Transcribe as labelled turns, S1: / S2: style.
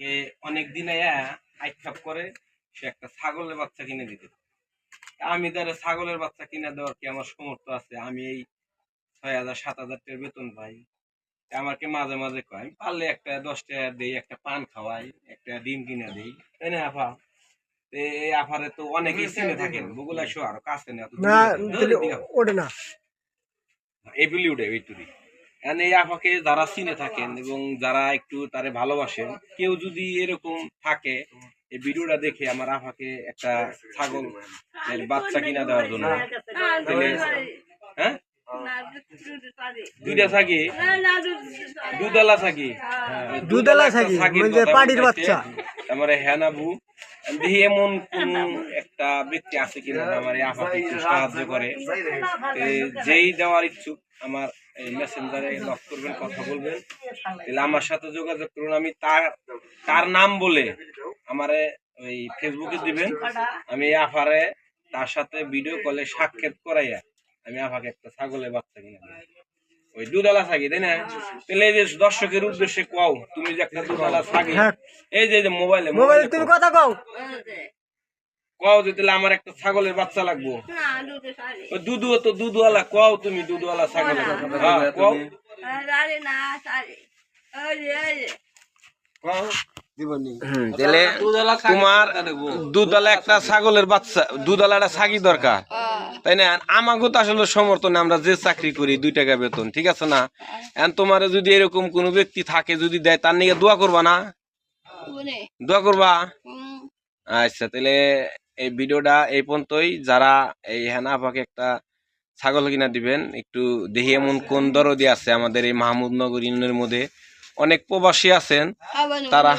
S1: আমাকে অনেক দিন আক্ষেপ করে সে একটা ছাগলের বাচ্চা কিনে দিতে। আমি তার ছাগলের বাচ্চা কিনে দেওয়ার কি আমার সমর্থ আছে? আমি এই ছয় হাজার সাত হাজার টাকার বেতন পাই। আমাকে মাঝে মাঝে কয় আমি পারলে একটা দশ টাকা দিই একটা পান খাওয়াই একটা ডিম কিনে দিই। তাই না আপা? এই আফারে তো অনেকেই চিনে থাকেন বগুলা শো আরও কাছে না
S2: ওটা না।
S1: এগুলি এখন এই আপাকে যারা চিনে থাকেন এবং যারা একটু তারে ভালোবাসেন কেউ যদি এরকম থাকে এই ভিডিওটা দেখে আমার আপাকে একটা ছাগল এর বাচ্চা কিনা দেওয়ার জন্য। হ্যাঁ? দুইটা থাকি দুধালা থাকি
S2: বাচ্চা।
S1: আমার হ্যানাবু দেখি এমন কোন একটা ব্যক্তি আছে কিনা আমার এই আপাকে একটু সাহায্য করে। যেই দেওয়ার ইচ্ছুক আমার এই মেসেঞ্জারে লক করবেন কথা বলবেন। তাহলে আমার সাথে যোগাযোগ করুন আমি তার তার নাম বলে আমারে ওই ফেসবুকে দিবেন। আমি এই আফারে তার সাথে ভিডিও কলে সাক্ষাৎ করাইয়া আমি আফাকে একটা ছাগলের বাচ্চা কিনে দেব। ওই দুধালা থাকি তাই না? তাহলে এই যে দর্শকের উদ্দেশ্যে কও তুমি যে একটা দুধালা থাকি
S2: হ্যাঁ।
S1: এই যে মোবাইলে
S2: মোবাইল তুমি কথা কও।
S1: কও যে তাহলে আমার একটা ছাগলের বাচ্চা লাগবো। দুধু তো দুধওয়ালা কও তুমি দুধওয়ালা ছাগলের হ্যাঁ কও। কও। তোমার দুধালা একটা ছাগলের বাচ্চা দুধালা একটা ছাগি দরকার। তাই না? আমাকে তো আসলে সমর্থনে আমরা যে চাকরি করি দুই টাকা বেতন ঠিক আছে না? এখন তোমার যদি এরকম কোনো ব্যক্তি থাকে যদি দেয় তার নিয়ে দোয়া করবা না? দোয়া করবা? আচ্ছা তাহলে এই ভিডিওটা এই পর্যন্তই। যারা এই হেনা আপাকে একটা ছাগল কিনা দিবেন একটু দেখি এমন কোন দরদি আছে আমাদের এই মাহমুদনগর ইউনিয়নের মধ্যে। অনেক প্রবাসী আছেন। তারা-